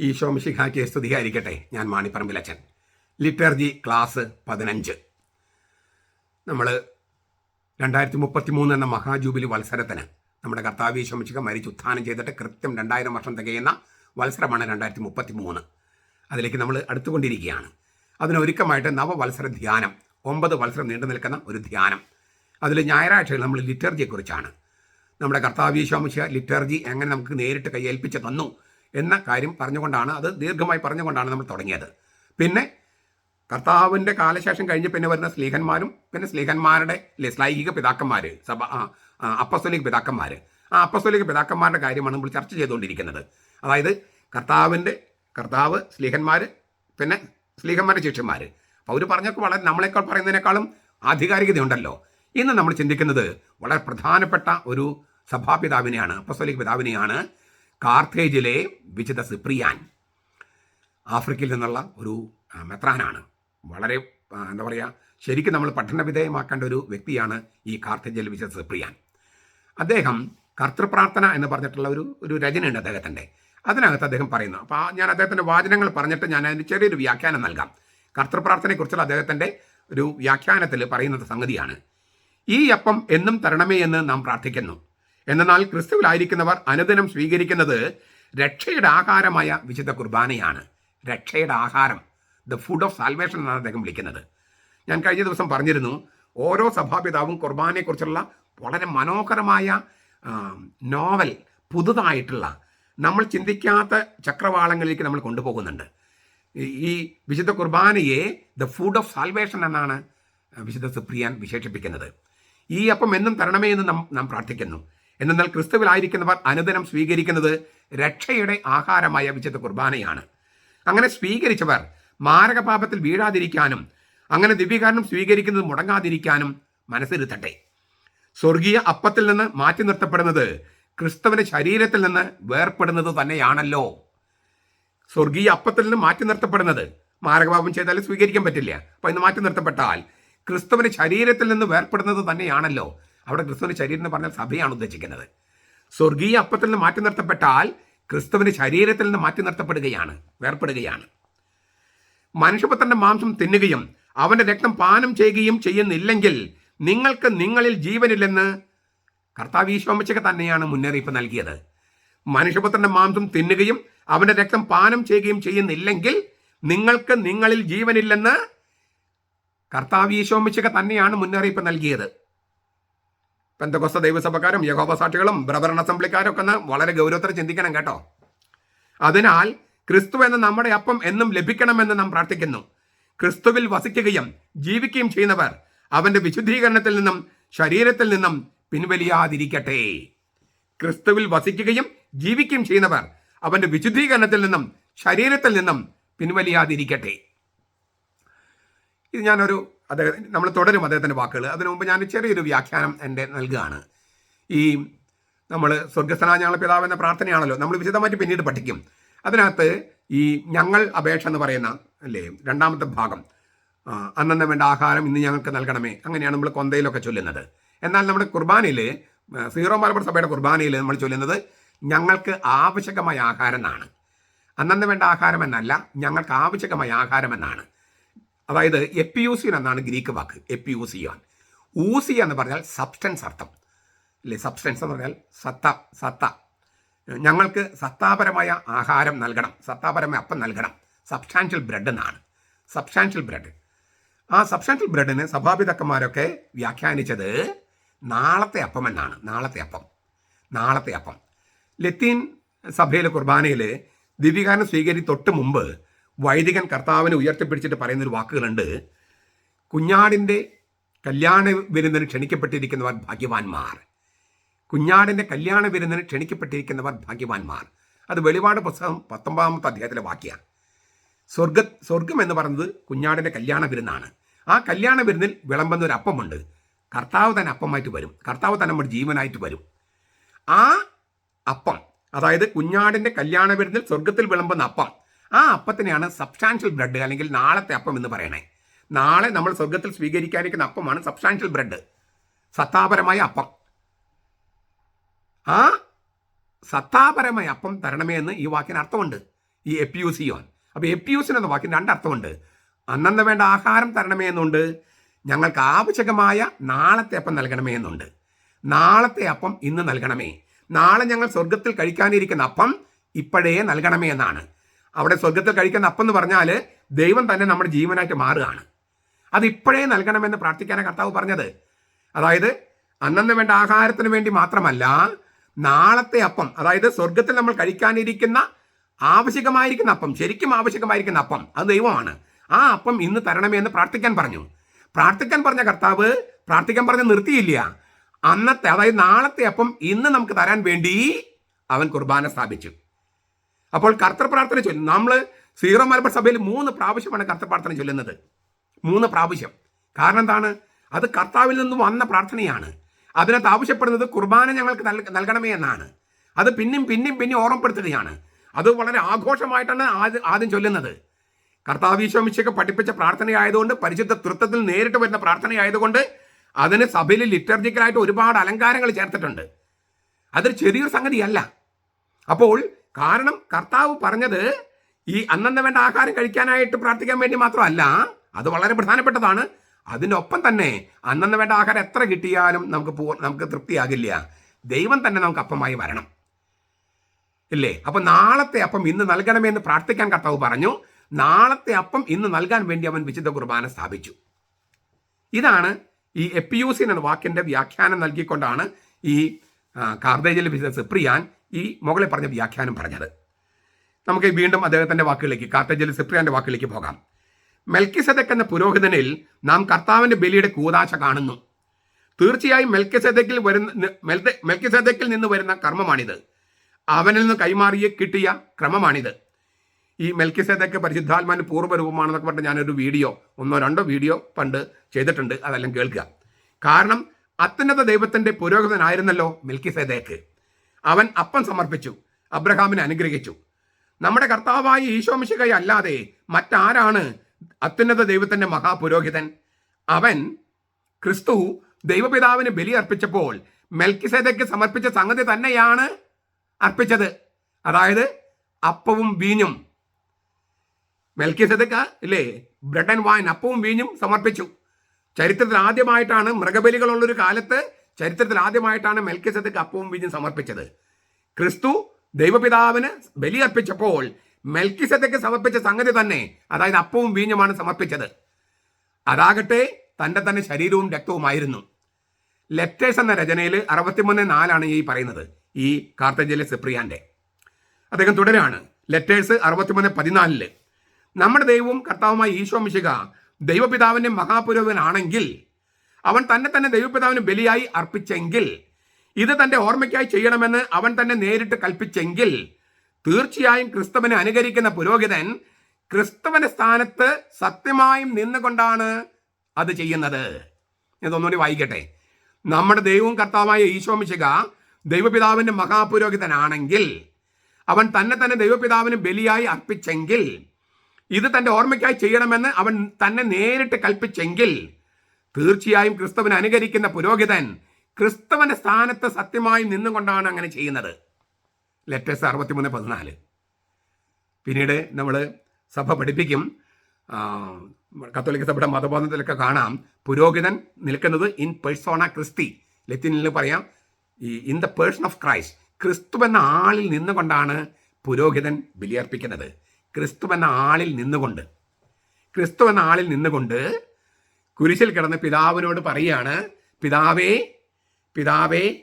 ഈശോ മിശിഹായ്ക്ക് സ്തുതിയായിരിക്കട്ടെ. ഞാൻ മാണിപ്പറമ്പിലച്ചൻ ലിറ്റർജി ക്ലാസ് പതിനഞ്ച്. നമ്മൾ രണ്ടായിരത്തി മുപ്പത്തി മൂന്ന് എന്ന മഹാജൂബിലി വത്സരത്തിന് നമ്മുടെ കർത്താവ് ഈശോ മിശിഹ മരിച്ച് ഉത്ഥാനം ചെയ്തിട്ട് കൃത്യം രണ്ടായിരം വർഷം തികയുന്ന വത്സരമാണ് രണ്ടായിരത്തി മുപ്പത്തി മൂന്ന് അതിലേക്ക് നമ്മൾ അടുത്തുകൊണ്ടിരിക്കുകയാണ്. അതിനൊരുക്കമായിട്ട് നവവത്സര ധ്യാനം ഒമ്പത് വത്സരം നീണ്ടു നിൽക്കുന്ന ഒരു ധ്യാനം. അതിൽ ഞായറാഴ്ചകൾ നമ്മൾ ലിറ്റർജിയെക്കുറിച്ചാണ്. നമ്മുടെ കർത്താവ് ഈശോ മിശിഹ ലിറ്റർജി എങ്ങനെ നമുക്ക് നേരിട്ട് കൈയേൽപ്പിച്ച് തന്നു? എന്ന കാര്യം പറഞ്ഞുകൊണ്ടാണ് അത് ദീർഘമായി പറഞ്ഞുകൊണ്ടാണ് നമ്മൾ തുടങ്ങിയത്. പിന്നെ കർത്താവിന്റെ കാലശേഷം കഴിഞ്ഞ് പിന്നെ വരുന്ന സ്ലീഹന്മാരും പിന്നെ സ്ലീഹന്മാരുടെ സ്ലൈഹിക പിതാക്കന്മാർ സഭ അപ്പസ്തോലിക പിതാക്കന്മാർ ആ അപ്പസ്തോലിക പിതാക്കന്മാരുടെ കാര്യമാണ് നമ്മൾ ചർച്ച ചെയ്തുകൊണ്ടിരിക്കുന്നത്. അതായത് കർത്താവിന്റെ കർത്താവ് സ്ലീഹന്മാർ പിന്നെ സ്ലീഹന്മാരുടെ ശിഷ്യന്മാർ അപ്പോൾ അവർ പറഞ്ഞൊക്കെ വളരെ നമ്മളെക്കാൾ പറയുന്നതിനേക്കാളും ആധികാരികതയുണ്ടല്ലോ. ഇന്ന് നമ്മൾ ചിന്തിക്കുന്നത് വളരെ പ്രധാനപ്പെട്ട ഒരു സഭാപിതാവിനെയാണ് അപ്പസ്തോലിക പിതാവിനെയാണ് കാർത്തേജിലെ വിശുദ്ധ സിപ്രിയാൻ ആഫ്രിക്കയിൽ നിന്നുള്ള ഒരു മെത്രാനാണ്. വളരെ എന്താ പറയുക ശരിക്കും നമ്മൾ പഠനവിധേയമാക്കേണ്ട ഒരു വ്യക്തിയാണ് ഈ കാർത്തേജിൽ വിശുദ്ധ സിപ്രിയാൻ. അദ്ദേഹം കർത്തൃപ്രാർത്ഥന എന്ന് പറഞ്ഞിട്ടുള്ള ഒരു ഒരു രചനയുണ്ട് അദ്ദേഹത്തിന്റെ. അതിനകത്ത് അദ്ദേഹം പറയുന്നു അപ്പോൾ ഞാൻ അദ്ദേഹത്തിന്റെ വാചനങ്ങൾ പറഞ്ഞിട്ട് ഞാൻ അതിന് ചെറിയൊരു വ്യാഖ്യാനം നൽകാം. കർത്തൃപ്രാർത്ഥനയെക്കുറിച്ചുള്ള അദ്ദേഹത്തിന്റെ ഒരു വ്യാഖ്യാനത്തിൽ പറയുന്നത് സംഗതിയാണ്. ഈ അപ്പം എന്നും തരണമേ എന്ന് നാം പ്രാർത്ഥിക്കുന്നു. എന്നാൽ ക്രിസ്തുവിലായിരിക്കുന്നവർ അനുദിനം സ്വീകരിക്കുന്നത് രക്ഷയുടെ ആഹാരമായ വിശുദ്ധ കുർബാനയാണ്. രക്ഷയുടെ ആഹാരം ദ ഫുഡ് ഓഫ് സാൽവേഷൻ എന്നാണ് അദ്ദേഹം വിളിക്കുന്നത്. ഞാൻ കഴിഞ്ഞ ദിവസം പറഞ്ഞിരുന്നു ഓരോ സഭാപിതാവും കുർബാനയെക്കുറിച്ചുള്ള വളരെ മനോഹരമായ നോവൽ പുതുതായിട്ടുള്ള നമ്മൾ ചിന്തിക്കാത്ത ചക്രവാളങ്ങളിലേക്ക് നമ്മൾ കൊണ്ടുപോകുന്നുണ്ട്. ഈ- വിശുദ്ധ കുർബാനയെ ദ ഫുഡ് ഓഫ് സാൽവേഷൻ എന്നാണ് വിശുദ്ധ സുപ്രിയാൻ വിശേഷിപ്പിക്കുന്നത്. ഈ അപ്പം എന്നും തരണമേ എന്ന് നാം നാം പ്രാർത്ഥിക്കുന്നു. എന്നാൽ ക്രിസ്തുവിലായിരിക്കുന്നവർ അനുദിനം സ്വീകരിക്കുന്നത് രക്ഷയുടെ ആഹാരമായ വിശുദ്ധ കുർബാനയാണ്. അങ്ങനെ സ്വീകരിച്ചവർ മാരകപാപത്തിൽ വീഴാതിരിക്കാനും അങ്ങനെ ദിവ്യകാരണം സ്വീകരിക്കുന്നത് മുടങ്ങാതിരിക്കാനും മനസ്സിരുത്തട്ടെ. സ്വർഗീയ അപ്പത്തിൽ നിന്ന് മാറ്റി നിർത്തപ്പെടുന്നത് ക്രിസ്തുവിന്റെ ശരീരത്തിൽ നിന്ന് വേർപ്പെടുന്നത് തന്നെയാണല്ലോ. സ്വർഗീയ അപ്പത്തിൽ നിന്ന് മാറ്റി നിർത്തപ്പെടുന്നത് മാരകപാപം ചെയ്താൽ സ്വീകരിക്കാൻ പറ്റില്ല. അപ്പൊ ഇന്ന് മാറ്റി നിർത്തപ്പെട്ടാൽ ക്രിസ്തുവിന്റെ ശരീരത്തിൽ നിന്ന് വേർപ്പെടുന്നത് തന്നെയാണല്ലോ. അവിടെ ക്രിസ്തുവിന്റെ ശരീരം എന്ന് പറഞ്ഞാൽ സഭയാണ് ഉദ്ദേശിക്കുന്നത്. സ്വർഗീയ അപ്പത്തിൽ നിന്ന് മാറ്റി നിർത്തപ്പെട്ടാൽ ക്രിസ്തുവിന്റെ ശരീരത്തിൽ നിന്ന് മാറ്റി നിർത്തപ്പെടുകയാണ് വേർപ്പെടുകയാണ്. മനുഷ്യപുത്രന്റെ മാംസം തിന്നുകയും അവന്റെ രക്തം പാനം ചെയ്യുകയും ചെയ്യുന്നില്ലെങ്കിൽ നിങ്ങൾക്ക് നിങ്ങളിൽ ജീവനില്ലെന്ന് കർത്താവ് ഈശോമച്ചക്ക് തന്നെയാണ് മുന്നറിയിപ്പ് നൽകിയത്. മനുഷ്യപുത്രന്റെ മാംസം തിന്നുകയും അവന്റെ രക്തം പാനം ചെയ്യുകയും ചെയ്യുന്നില്ലെങ്കിൽ നിങ്ങൾക്ക് നിങ്ങളിൽ ജീവനില്ലെന്ന് കർത്താവ് ഈശോമിച്ചക തന്നെയാണ് മുന്നറിയിപ്പ് നൽകിയത്. പെന്തകൊസ്ത ദൈവസഭക്കാരും യഹോപസാക്ഷികളും സാക്ഷികളും ബ്രദറൻ അസംബ്ലിക്കാരും ഒക്കെ വളരെ ഗൗരവത്തിൽ ചിന്തിക്കണം കേട്ടോ. അതിനാൽ ക്രിസ്തു എന്ന നമ്മുടെ അപ്പം എന്നും ലഭിക്കണമെന്ന് നാം പ്രാർത്ഥിക്കുന്നു. ക്രിസ്തുവിൽ വസിക്കുകയും ജീവിക്കുകയും ചെയ്യുന്നവർ അവന്റെ വിശുദ്ധീകരണത്തിൽ നിന്നും ശരീരത്തിൽ നിന്നും പിൻവലിയാതിരിക്കട്ടെ. ക്രിസ്തുവിൽ വസിക്കുകയും ജീവിക്കുകയും ചെയ്യുന്നവർ അവന്റെ വിശുദ്ധീകരണത്തിൽ നിന്നും ശരീരത്തിൽ നിന്നും പിൻവലിയാതിരിക്കട്ടെ. ഇത് ഞാനൊരു അദ്ദേഹം നമ്മൾ തുടരും അദ്ദേഹത്തിന്റെ വാക്കുകൾ അതിനു മുമ്പ് ഞാൻ ചെറിയൊരു വ്യാഖ്യാനം എന്റെ നൽകുകയാണ് ഈ നമ്മൾ സ്വർഗസ്ഥനായ ഞങ്ങളെ പിതാവ് എന്ന പ്രാർത്ഥനയാണല്ലോ. നമ്മൾ വിശദമായിട്ട് പിന്നീട് പഠിക്കും. അതിനകത്ത് ഈ ഞങ്ങൾ അപേക്ഷ എന്ന് പറയുന്ന അല്ലേ രണ്ടാമത്തെ ഭാഗം. അന്നന്ന് വേണ്ട ആഹാരം ഇന്ന് ഞങ്ങൾക്ക് നൽകണമേ. അങ്ങനെയാണ് നമ്മൾ കൊന്തയിലൊക്കെ ചൊല്ലുന്നത്. എന്നാൽ നമ്മുടെ കുർബാനയിൽ സീറോ മലബാർ സഭയുടെ കുർബാനയിൽ നമ്മൾ ചൊല്ലുന്നത് ഞങ്ങൾക്ക് ആവശ്യകമായ ആഹാരം എന്നാണ്. അന്നന്ന് വേണ്ട ആഹാരം എന്നല്ല ഞങ്ങൾക്ക് ആവശ്യകമായ ആഹാരം എന്നാണ്. അതായത് എപ്പിയൂസിയൻ എന്നാണ് ഗ്രീക്ക് വാക്ക്. എപ്പിയൂസിയോൻ. ഊസി എന്ന് പറഞ്ഞാൽ സബ്സ്റ്റൻസ് അർത്ഥം. അല്ലേ? സബ്സ്റ്റൻസ് എന്ന് പറഞ്ഞാൽ സത്ത സത്ത. ഞങ്ങൾക്ക് സത്താപരമായ ആഹാരം നൽകണം. സത്താപരമായ അപ്പം നൽകണം. സബ്സ്റ്റാൻഷ്യൽ ബ്രെഡ് എന്നാണ്. സബ്സ്റ്റാൻഷ്യൽ ബ്രെഡ് ആ സബ്സ്റ്റാൻഷ്യൽ ബ്രെഡിന് സഭാപിതാക്കന്മാരൊക്കെ വ്യാഖ്യാനിച്ചത് നാളത്തെ അപ്പം എന്നാണ്. നാളത്തെ അപ്പം. നാളത്തെ അപ്പം. ലത്തീൻ സഭയിലെ കുർബാനയിൽ ദിവ്യകാരണം സ്വീകരി തൊട്ട് മുമ്പ് വൈദികൻ കർത്താവിനെ ഉയർത്തിപ്പിടിച്ചിട്ട് പറയുന്നൊരു വാക്കുകളുണ്ട്. കുഞ്ഞാടിന്റെ കല്യാണ വിരുന്നിന് ക്ഷണിക്കപ്പെട്ടിരിക്കുന്നവർ ഭാഗ്യവാന്മാർ. കുഞ്ഞാടിന്റെ കല്യാണ വിരുന്നിന് ക്ഷണിക്കപ്പെട്ടിരിക്കുന്നവർ ഭാഗ്യവാന്മാർ. അത് വെളിപാട് പുസ്തകം പത്തൊമ്പതാമത്തെ അദ്ദേഹത്തിലെ വാക്യാണ്. സ്വർഗ സ്വർഗം എന്ന് പറയുന്നത് കുഞ്ഞാടിന്റെ കല്യാണ വിരുന്നാണ്. ആ കല്യാണ വിരുന്നിൽ വിളമ്പുന്ന ഒരു അപ്പമുണ്ട്. കർത്താവ് തന്നെ അപ്പമായിട്ട് വരും. കർത്താവ് തന്നെ നമ്മുടെ ജീവനായിട്ട് വരും. ആ അപ്പം അതായത് കുഞ്ഞാടിന്റെ കല്യാണ വിരുന്നിൽ സ്വർഗത്തിൽ വിളമ്പുന്ന അപ്പം ആ അപ്പത്തിനെയാണ് സബ്സ്റ്റാൻഷ്യൽ ബ്രെഡ് അല്ലെങ്കിൽ നാളത്തെ അപ്പം എന്ന് പറയണേ. നാളെ നമ്മൾ സ്വർഗത്തിൽ സ്വീകരിക്കാനിരിക്കുന്ന അപ്പമാണ് സബ്സ്റ്റാൻഷ്യൽ ബ്രെഡ് സത്താപരമായ അപ്പം. ആ സത്താപരമായ അപ്പം തരണമേ എന്ന് ഈ വാക്കിന് അർത്ഥമുണ്ട്. ഈ എപ്പിയൂസിയോൻ. അപ്പോൾ എപ്പിയൂസിൻ എന്ന വാക്കിന് രണ്ടർത്ഥമുണ്ട്. അന്നന്ന് വേണ്ട ആഹാരം തരണമേ എന്നുണ്ട്. ഞങ്ങൾക്ക് ആവശ്യകമായ നാളത്തെ അപ്പം നൽകണമേ എന്നുണ്ട്. നാളത്തെ അപ്പം ഇന്ന് നൽകണമേ. നാളെ ഞങ്ങൾ സ്വർഗത്തിൽ കഴിക്കാനിരിക്കുന്ന അപ്പം ഇപ്പോഴേ നൽകണമേ എന്നാണ്. അവിടെ സ്വർഗത്തിൽ കഴിക്കുന്ന അപ്പം എന്ന് പറഞ്ഞാൽ ദൈവം തന്നെ നമ്മുടെ ജീവനായിട്ട് മാറുകയാണ്. അത് ഇപ്പോഴേ നൽകണമെന്ന് പ്രാർത്ഥിക്കാനാണ് കർത്താവ് പറഞ്ഞത്. അതായത് അന്നന്ന് വേണ്ട ആഹാരത്തിന് വേണ്ടി മാത്രമല്ല നാളത്തെ അപ്പം അതായത് സ്വർഗത്തിൽ നമ്മൾ കഴിക്കാനിരിക്കുന്ന ആവശ്യമായിരിക്കുന്ന അപ്പം ശരിക്കും ആവശ്യമായിരിക്കുന്ന അപ്പം അത് ദൈവമാണ്. ആ അപ്പം ഇന്ന് തരണമേ എന്ന് പ്രാർത്ഥിക്കാൻ പറഞ്ഞു. പ്രാർത്ഥിക്കാൻ പറഞ്ഞ കർത്താവ് പ്രാർത്ഥിക്കാൻ പറഞ്ഞ നിർത്തിയില്ല. അന്നത്തെ അതായത് നാളത്തെ അപ്പം ഇന്ന് നമുക്ക് തരാൻ വേണ്ടി അവൻ കുർബാന സ്ഥാപിച്ചു. അപ്പോൾ കർത്തർ പ്രാർത്ഥന ചൊല്ലും നമ്മൾ സീറോ മലബാർ സഭയിൽ മൂന്ന് പ്രാവശ്യമാണ് കർത്തർ പ്രാർത്ഥന ചൊല്ലുന്നത്. മൂന്ന് പ്രാവശ്യം. കാരണം എന്താണ്? അത് കർത്താവിൽ നിന്ന് വന്ന പ്രാർത്ഥനയാണ്. അതിനകത്ത് ആവശ്യപ്പെടുന്നത് കുർബാന ഞങ്ങൾക്ക് നൽകണമേ എന്നാണ്. അത് പിന്നെയും പിന്നെയും പിന്നെയും ഓർമ്മപ്പെടുത്തുകയാണ്. അത് വളരെ ആഘോഷമായിട്ടാണ് ആദ്യം ആദ്യം ചൊല്ലുന്നത്. കർത്താവീശ്വമിശൊക്കെ പഠിപ്പിച്ച പ്രാർത്ഥനയായതുകൊണ്ട് പരിശുദ്ധ തൃത്വത്തിൽ നേരിട്ട് വരുന്ന പ്രാർത്ഥനയായതുകൊണ്ട് അതിന് സഭയിൽ ലിറ്റർജിക്കലായിട്ട് ഒരുപാട് അലങ്കാരങ്ങൾ ചേർത്തിട്ടുണ്ട്. അതൊരു ചെറിയൊരു സംഗതിയല്ല. അപ്പോൾ കാരണം കർത്താവ് പറഞ്ഞത് ഈ അന്നന്ന് വേണ്ട ആഹാരം കഴിക്കാനായിട്ട് പ്രാർത്ഥിക്കാൻ വേണ്ടി മാത്രമല്ല അത് വളരെ പ്രധാനപ്പെട്ടതാണ്. അതിനൊപ്പം തന്നെ അന്നന്ന് വേണ്ട ആഹാരം എത്ര കിട്ടിയാലും നമുക്ക് നമുക്ക് തൃപ്തിയാകില്ല. ദൈവം തന്നെ നമുക്ക് അപ്പമായി വരണം. ഇല്ലേ? അപ്പൊ നാളത്തെ അപ്പം ഇന്ന് നൽകണമെന്ന് പ്രാർത്ഥിക്കാൻ കർത്താവ് പറഞ്ഞു. നാളത്തെ അപ്പം ഇന്ന് നൽകാൻ വേണ്ടി അവൻ വിശുദ്ധ കുർബാന സ്ഥാപിച്ചു. ഇതാണ് ഈ എപ്പിയൂസിൻ എന്ന വാക്കിന്റെ വ്യാഖ്യാനം നൽകിക്കൊണ്ടാണ് ഈ കാർദേജൽ വിശുദ്ധ സിപ്രിയാൻ ഈ മുകളിൽ പറഞ്ഞ വ്യാഖ്യാനം പറഞ്ഞത്. നമുക്ക് വീണ്ടും അദ്ദേഹത്തിന്റെ വാക്കുകളിലേക്ക് കാർത്തജലി സിപ്രിയാന്റെ വാക്കുകളിലേക്ക് പോകാം. മെൽക്കിസെദക്ക് എന്ന പുരോഹിതനിൽ നാം കർത്താവിന്റെ ബലിയുടെ കൂതാശ കാണുന്നു. തീർച്ചയായും മെൽക്കിസെദക്കിൽ വരുന്ന മെൽക്കിസെതക്കിൽ നിന്ന് വരുന്ന കർമ്മമാണിത്. അവനിൽ നിന്ന് കൈമാറിയ കിട്ടിയ ക്രമമാണിത്. ഈ മെൽക്കിസേദക്ക് പരിശുദ്ധാത്മാൻ പൂർവരൂപമാണെന്നൊക്കെ പറഞ്ഞ് ഞാനൊരു വീഡിയോ ഒന്നോ രണ്ടോ വീഡിയോ പണ്ട് ചെയ്തിട്ടുണ്ട് അതെല്ലാം കേൾക്കുക. കാരണം അത്യുന്നത ദൈവത്തിന്റെ പുരോഹിതനായിരുന്നല്ലോ മെൽക്കിസേദേക്ക് അവൻ അപ്പം സമർപ്പിച്ചു അബ്രഹാമിനെ അനുഗ്രഹിച്ചു. നമ്മുടെ കർത്താവായ ഈശോമിശികയെ അല്ലാതെ മറ്റാരാണ് അത്യുന്നത ദൈവത്തിന്റെ മഹാപുരോഹിതൻ? അവൻ ക്രിസ്തു ദൈവപിതാവിന് ബലി അർപ്പിച്ചപ്പോൾ മെൽക്കിസേതയ്ക്ക് സമർപ്പിച്ച സംഗതി തന്നെയാണ് അർപ്പിച്ചത്. അതായത് അപ്പവും വീഞ്ഞും. മെൽക്കിസെദക്ക ഇല്ലേ ബ്രെഡ് ആൻഡ് വൈൻ അപ്പവും വീഞ്ഞും സമർപ്പിച്ചു. ചരിത്രത്തിൽ ആദ്യമായിട്ടാണ് മൃഗബലികളുള്ളൊരു കാലത്ത് ചരിത്രത്തിൽ ആദ്യമായിട്ടാണ് മെൽക്കിസെദക്ക് അപ്പവും വീഞ്ഞും സമർപ്പിച്ചത്. ക്രിസ്തു ദൈവപിതാവിന് ബലിയർപ്പിച്ചപ്പോൾ മെൽക്കിസെദക്ക് സമർപ്പിച്ച സംഗതി തന്നെ അതായത് അപ്പവും വീഞ്ഞുമാണ് സമർപ്പിച്ചത്. അതാകട്ടെ തന്റെ തന്നെ ശരീരവും രക്തവുമായിരുന്നു. ലെറ്റേഴ്സ് എന്ന രചനയിൽ അറുപത്തിമൂന്ന് നാലാണ് ഈ പറയുന്നത് ഈ കാർത്തജിലെ സിപ്രിയാന്റെ അദ്ദേഹം തുടരാണ് ലെറ്റേഴ്സ് അറുപത്തിമൂന്ന് പതിനാലിൽ നമ്മുടെ ദൈവവും കർത്താവുമായ ഈശോ മിശിക ദൈവപിതാവിന്റെ മഹാപുരോഹിതനാണെങ്കിൽ അവൻ തന്നെ തന്നെ ദൈവപിതാവിന് ബലിയായി അർപ്പിച്ചെങ്കിൽ ഇത് തന്റെ ഓർമ്മയ്ക്കായി ചെയ്യണമെന്ന് അവൻ തന്നെ നേരിട്ട് കൽപ്പിച്ചെങ്കിൽ തീർച്ചയായും ക്രിസ്തുവിനെ അനുകരിക്കുന്ന പുരോഹിതൻ ക്രിസ്തുവിന്റെ സ്ഥാനത്ത് സത്യമായും നിന്നുകൊണ്ടാണ് അത് ചെയ്യുന്നത്. ഇതൊന്നുകൂടി വായിക്കട്ടെ. നമ്മുടെ ദൈവവും കർത്താവായ ഈശോമിശിക ദൈവപിതാവിന്റെ മഹാപുരോഹിതനാണെങ്കിൽ അവൻ തന്നെ തന്നെ ദൈവപിതാവിന് ബലിയായി അർപ്പിച്ചെങ്കിൽ ഇത് തന്റെ ഓർമ്മയ്ക്കായി ചെയ്യണമെന്ന് അവൻ തന്നെ നേരിട്ട് കൽപ്പിച്ചെങ്കിൽ തീർച്ചയായും ക്രിസ്തുവിനെ അനുകരിക്കുന്ന പുരോഹിതൻ ക്രിസ്തുവന്റെ സ്ഥാനത്ത് സത്യമായി നിന്നുകൊണ്ടാണ് അങ്ങനെ ചെയ്യുന്നത്. ലെറ്റേഴ്സ് അറുപത്തിമൂന്ന് പതിനാല്. പിന്നീട് നമ്മൾ സഭ പഠിപ്പിക്കും. കത്തോലിക്ക സഭയുടെ മതബോധത്തിലൊക്കെ കാണാം. പുരോഹിതൻ നിൽക്കുന്നത് ഇൻ പേഴ്സോണ ക്രിസ്തി ലത്തിനിൽ പറയാം ഈ in the person of Christ ക്രിസ്തു എന്ന ആളിൽ നിന്നുകൊണ്ടാണ് പുരോഹിതൻ ബലിയർപ്പിക്കുന്നത്. ക്രിസ്തു എന്ന ആളിൽ നിന്നുകൊണ്ട്. ക്രിസ്തു എന്ന ആളിൽ നിന്നുകൊണ്ട് കുരിശിൽ കിടന്ന് പിതാവിനോട് പറയാണ് പിതാവേ പിതാവേ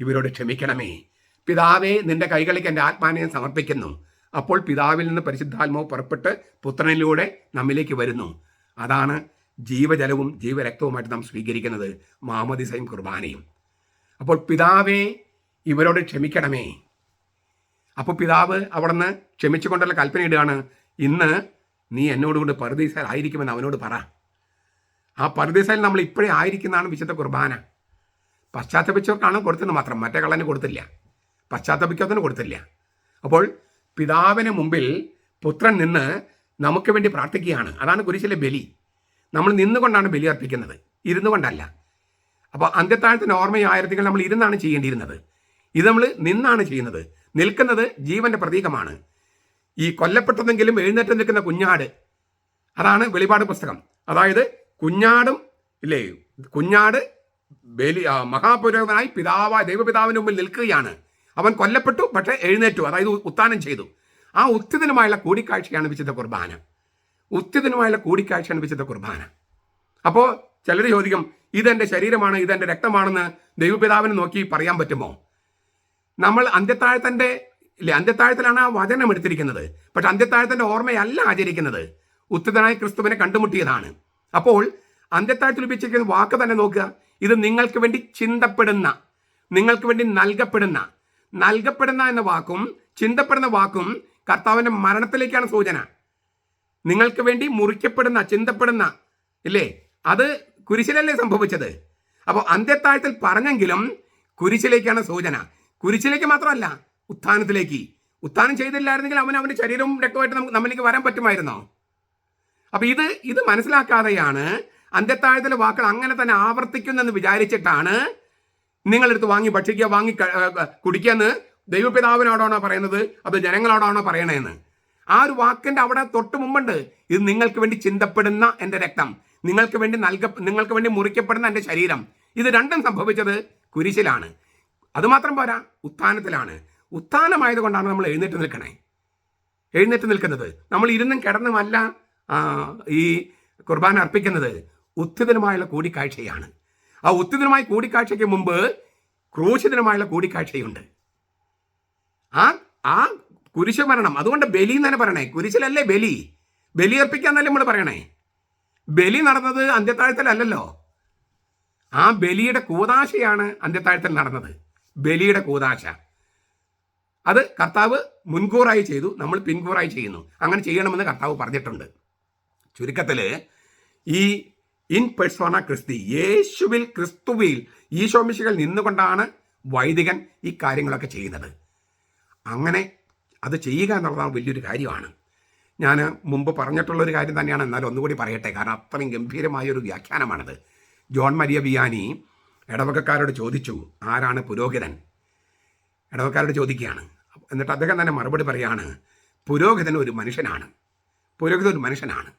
ഇവരോട് ക്ഷമിക്കണമേ. പിതാവേ നിന്റെ കൈകളിലേക്ക് എന്റെ ആത്മാനെ സമർപ്പിക്കുന്നു. അപ്പോൾ പിതാവിൽ നിന്ന് പരിശുദ്ധാത്മാവ് പുറപ്പെട്ട് പുത്രനിലൂടെ നമ്മിലേക്ക് വരുന്നു. അതാണ് ജീവജലവും ജീവരക്തവുമായിട്ട് നാം സ്വീകരിക്കുന്നത്. മാമദിസയും കുർബാനയും. അപ്പോൾ പിതാവേ ഇവരോട് ക്ഷമിക്കണമേ. അപ്പോൾ പിതാവ് അവിടുന്ന് ക്ഷമിച്ചുകൊണ്ടുള്ള കൽപ്പന ഇടുകയാണ്. ഇന്ന് നീ എന്നോടുകൂടി പറുദീസയിലായിരിക്കുമെന്ന് അവനോട് പറ. ആ പരദേശയിൽ നമ്മൾ ഇപ്പോഴേ ആയിരിക്കുന്നതാണ് വിശുദ്ധ കുർബാന. പശ്ചാത്തപിച്ചവർക്കാണ് കൊടുത്തത് മാത്രം. മറ്റേ കള്ളന് കൊടുത്തില്ല. പശ്ചാത്തപിക്കാത്തതിന് കൊടുത്തില്ല. അപ്പോൾ പിതാവിന് മുമ്പിൽ പുത്രൻ നിന്ന് നമുക്ക് വേണ്ടി പ്രാർത്ഥിക്കുകയാണ്. അതാണ് കുരിശിലെ ബലി. നമ്മൾ നിന്നുകൊണ്ടാണ് ബലി അർപ്പിക്കുന്നത്. ഇരുന്നു കൊണ്ടല്ല. അപ്പോൾ അന്ത്യത്താഴത്തിന് ഓർമ്മയായിരുന്നെങ്കിൽ നമ്മൾ ഇരുന്നാണ് ചെയ്യേണ്ടിയിരുന്നത്. ഇത് നമ്മൾ നിന്നാണ് ചെയ്യുന്നത്. നിൽക്കുന്നത് ജീവന്റെ പ്രതീകമാണ്. ഈ കൊല്ലപ്പെട്ടതെങ്കിലും എഴുന്നേറ്റ് നിൽക്കുന്ന കുഞ്ഞാട്. അതാണ് വെളിപാട് പുസ്തകം. അതായത് കുഞ്ഞാടും ഇല്ലേ കുഞ്ഞാട് ബലി മഹാപുരോഹിതനായി പിതാവ് ദൈവപിതാവിന് മുമ്പിൽ നിൽക്കുകയാണ്. അവൻ കൊല്ലപ്പെട്ടു പക്ഷേ എഴുന്നേറ്റു. അതായത് ഉത്താനം ചെയ്തു. ആ ഉത്തിതനുമായുള്ള കൂടിക്കാഴ്ചയാണ് വിശുദ്ധ കുർബാന. ഉത്തിതനുമായുള്ള കൂടിക്കാഴ്ചയാണ് വിശുദ്ധ കുർബാന. അപ്പോൾ ചിലർ ചോദിക്കും ഇതെന്റെ ശരീരമാണ് ഇതെന്റെ രക്തമാണെന്ന് ദൈവപിതാവിനെ നോക്കി പറയാൻ പറ്റുമോ? നമ്മൾ അന്ത്യത്താഴത്തന്റെ ഇല്ലേ അന്ത്യത്താഴത്തിലാണ് ആ വചനം എടുത്തിരിക്കുന്നത്. പക്ഷെ അന്ത്യത്താഴത്തിന്റെ ഓർമ്മയല്ല ആചരിക്കുന്നത്. ഉത്തിതനായ ക്രിസ്തുവിനെ കണ്ടുമുട്ടിയതാണ്. അപ്പോൾ അന്ത്യത്താഴത്തിൽ ഉപയോഗിച്ചിരിക്കുന്ന വാക്ക് തന്നെ നോക്കുക. ഇത് നിങ്ങൾക്ക് വേണ്ടി ചിന്തപ്പെടുന്ന നിങ്ങൾക്ക് വേണ്ടി നൽകപ്പെടുന്ന നൽകപ്പെടുന്ന എന്ന വാക്കും ചിന്തപ്പെടുന്ന വാക്കും കർത്താവിന്റെ മരണത്തിലേക്കാണ് സൂചന. നിങ്ങൾക്ക് വേണ്ടി മുറിക്കപ്പെടുന്ന ചിന്തപ്പെടുന്ന ഇല്ലേ? അത് കുരിശിലല്ലേ സംഭവിച്ചത്? അപ്പോൾ അന്ത്യത്താഴത്തിൽ പറഞ്ഞെങ്കിലും കുരിശിലേക്കാണ് സൂചന. കുരിശിലേക്ക് മാത്രമല്ല ഉത്ഥാനത്തിലേക്ക്. ഉത്ഥാനം ചെയ്തില്ലായിരുന്നെങ്കിൽ അവൻ അവന്റെ ശരീരവും രക്തമായിട്ട് നമുക്ക് നമ്മളിലേക്ക് വരാൻ പറ്റുമായിരുന്നോ? അപ്പൊ ഇത് ഇത് മനസ്സിലാക്കാതെയാണ് അന്ത്യത്താഴത്തിലെ വാക്കുകൾ അങ്ങനെ തന്നെ ആവർത്തിക്കുന്നെന്ന് വിചാരിച്ചിട്ടാണ് നിങ്ങളെടുത്ത് വാങ്ങി ഭക്ഷിക്കുക വാങ്ങി കുടിക്കാന്ന് ദൈവപിതാവിനോടാണോ പറയുന്നത്? അത് ജനങ്ങളോടാണോ പറയണേന്ന്? ആ ഒരു വാക്കിന്റെ അവിടെ തൊട്ട് മുമ്പുണ്ട്. ഇത് നിങ്ങൾക്ക് വേണ്ടി ചിന്തപ്പെടുന്ന എന്റെ രക്തം. നിങ്ങൾക്ക് വേണ്ടി നൽക നിങ്ങൾക്ക് വേണ്ടി മുറിക്കപ്പെടുന്ന എന്റെ ശരീരം. ഇത് രണ്ടും സംഭവിച്ചത് കുരിശിലാണ്. അതുമാത്രം പോരാ ഉത്ഥാനത്തിലാണ്. ഉത്ഥാനമായതുകൊണ്ടാണ് നമ്മൾ എഴുന്നേറ്റ് നിൽക്കണേ. എഴുന്നേറ്റ് നിൽക്കുന്നത്. നമ്മൾ ഇരുന്നും കിടന്നുമല്ല. ഈ കുർബാന അർപ്പിക്കുന്നത് ഉത്തിതനുമായുള്ള കൂടിക്കാഴ്ചയാണ്. ആ ഉത്തിതനുമായ കൂടിക്കാഴ്ചയ്ക്ക് മുമ്പ് ക്രൂശിതനുമായുള്ള കൂടിക്കാഴ്ചയുണ്ട്. ആ ആ കുരിശ് മരണം അതുകൊണ്ട് ബലി എന്ന് തന്നെ പറയണേ. കുരിശിലല്ലേ ബലി? ബലി അർപ്പിക്കാന്നല്ലേ നമ്മൾ പറയണേ. ബലി നടന്നത് അന്ത്യത്താഴത്തിലല്ലല്ലോ. ആ ബലിയുടെ കൂതാശയാണ് അന്ത്യത്താഴത്തിൽ നടന്നത്. ബലിയുടെ കൂതാശ. അത് കർത്താവ് മുൻകൂറായി ചെയ്തു നമ്മൾ പിൻകൂറായി ചെയ്യുന്നു. അങ്ങനെ ചെയ്യണമെന്ന് കർത്താവ് പറഞ്ഞിട്ടുണ്ട്. ചുരുക്കത്തിൽ ഈ ഇൻ പെഴ്സോണ ക്രിസ്തി യേശുവിൽ ക്രിസ്തുവിൽ ഈശോമിശികൾ നിന്നുകൊണ്ടാണ് വൈദികൻ ഈ കാര്യങ്ങളൊക്കെ ചെയ്യുന്നത്. അങ്ങനെ അത് ചെയ്യുക എന്നുള്ളതാണ് വലിയൊരു കാര്യമാണ്. ഞാൻ മുമ്പ് പറഞ്ഞിട്ടുള്ളൊരു കാര്യം തന്നെയാണ് എന്നാലും ഒന്നുകൂടി പറയട്ടെ കാരണം അത്രയും ഗംഭീരമായ ഒരു വ്യാഖ്യാനമാണത്. ജോൺ മരിയ ബിയാനി ഇടവകക്കാരോട് ചോദിച്ചു ആരാണ് പുരോഹിതൻ? ഇടവക്കാരോട് ചോദിക്കുകയാണ്. എന്നിട്ട് അദ്ദേഹം തന്നെ മറുപടി പറയാണ് പുരോഹിതൻ ഒരു മനുഷ്യനാണ്. പുരോഹിതൻ ഒരു മനുഷ്യനാണ്.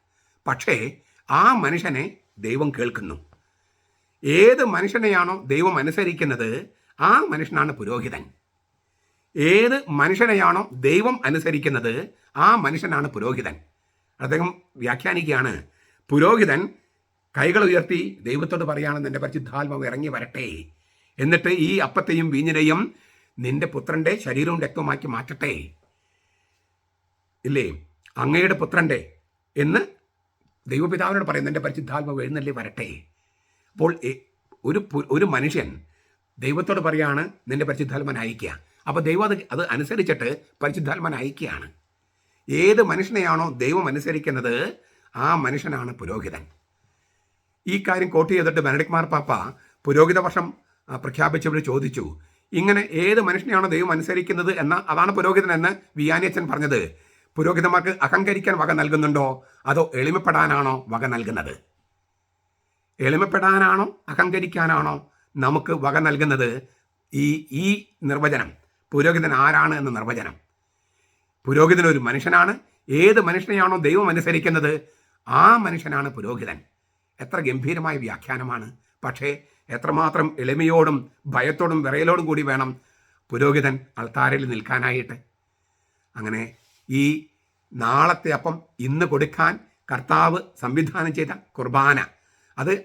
പക്ഷേ ആ മനുഷ്യനെ ദൈവം കേൾക്കുന്നു. ഏത് മനുഷ്യനെയാണോ ദൈവം അനുസരിക്കുന്നത് ആ മനുഷ്യനാണ് പുരോഹിതൻ. ഏത് മനുഷ്യനെയാണോ ദൈവം അനുസരിക്കുന്നത് ആ മനുഷ്യനാണ് പുരോഹിതൻ. അദ്ദേഹം വ്യാഖ്യാനിക്കുകയാണ് പുരോഹിതൻ കൈകൾ ഉയർത്തി ദൈവത്തോട് പറയുകയാണെന്ന് എന്റെ പരിശുദ്ധാത്മാവ് ഇറങ്ങി വരട്ടെ. എന്നിട്ട് ഈ അപ്പത്തെയും വീഞ്ഞിനെയും നിന്റെ പുത്രന്റെ ശരീരവും രക്തവുമാക്കി മാറ്റട്ടെ. ഇല്ലേ? അങ്ങയുടെ പുത്രന്റെ എന്ന് ദൈവപിതാവിനോട് പറയുന്നു എന്റെ പരിശുദ്ധാത്മാവ് എഴുന്നള്ളി വരട്ടെ. അപ്പോൾ ഒരു ഒരു മനുഷ്യൻ ദൈവത്തോട് പറയാണ് നിന്റെ പരിശുദ്ധാത്മാൻ അയക്കുക അപ്പോൾ ദൈവം അത് അത് അനുസരിച്ചിട്ട് പരിശുദ്ധാത്മാൻ അയക്കുകയാണ് ഏത് മനുഷ്യനെയാണോ ദൈവം അനുസരിക്കുന്നത് ആ മനുഷ്യനാണ് പുരോഹിതൻ. ഈ കാര്യം കോട്ട് ചെയ്തിട്ട് ബെനഡിക് മാർപ്പാപ്പ പുരോഹിത വർഷം പ്രഖ്യാപിച്ചവർ ചോദിച്ചു ഇങ്ങനെ ഏത് മനുഷ്യനെയാണോ ദൈവം അനുസരിക്കുന്നത് എന്ന അതാണ് പുരോഹിതൻ എന്ന് വിയാനിയച്ചൻ പറഞ്ഞത്. പുരോഹിതന്മാർക്ക് അഹങ്കരിക്കാൻ വക നൽകുന്നുണ്ടോ? അതോ എളിമപ്പെടാനാണോ വക നൽകുന്നത്? എളിമപ്പെടാനാണോ? അഹങ്കരിക്കാനാണോ നമുക്ക് വക നൽകുന്നത്? ഈ ഈ നിർവചനം. പുരോഹിതൻ ആരാണ് എന്ന നിർവചനം. പുരോഹിതൻ ഒരു മനുഷ്യനാണ്. ഏത് മനുഷ്യനെയാണോ ദൈവം അനുസരിക്കുന്നത് ആ മനുഷ്യനാണ് പുരോഹിതൻ. എത്ര ഗംഭീരമായ വ്യാഖ്യാനമാണ്. പക്ഷേ എത്രമാത്രം എളിമയോടും ഭയത്തോടും വിറയലോടും കൂടി വേണം പുരോഹിതൻ അൾത്താരയിൽ നിൽക്കാനായിട്ട്. അങ്ങനെ ഈ നാളത്തെ അപ്പം ഇന്ന് കൊടുക്കാൻ കർത്താവ് സംവിധാനം ചെയ്ത കുർബാന. അത്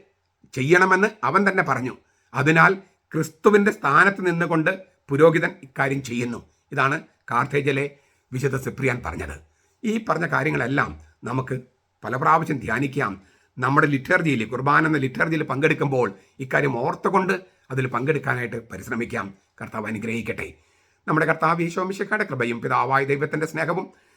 ചെയ്യണമെന്ന് അവൻ തന്നെ പറഞ്ഞു. അതിനാൽ ക്രിസ്തുവിന്റെ സ്ഥാനത്ത് നിന്നുകൊണ്ട് പുരോഹിതൻ ഇക്കാര്യം ചെയ്യുന്നു. ഇതാണ് കാർത്തേജിലെ വിശുദ്ധ സിപ്രിയാൻ പറഞ്ഞത്. ഈ പറഞ്ഞ കാര്യങ്ങളെല്ലാം നമുക്ക് പല പ്രാവശ്യം ധ്യാനിക്കാം. നമ്മുടെ ലിറ്റർജിയിൽ കുർബാന എന്ന ലിറ്റർജിയിൽ പങ്കെടുക്കുമ്പോൾ ഇക്കാര്യം ഓർത്തുകൊണ്ട് അതിൽ പങ്കെടുക്കാനായിട്ട് പരിശ്രമിക്കാം. കർത്താവ് അനുഗ്രഹിക്കട്ടെ. നമ്മുടെ കർത്താവ് ഈശോമിശക്കാരുടെ കൃപയും പിതാവായ ദൈവത്തിന്റെ സ്നേഹവും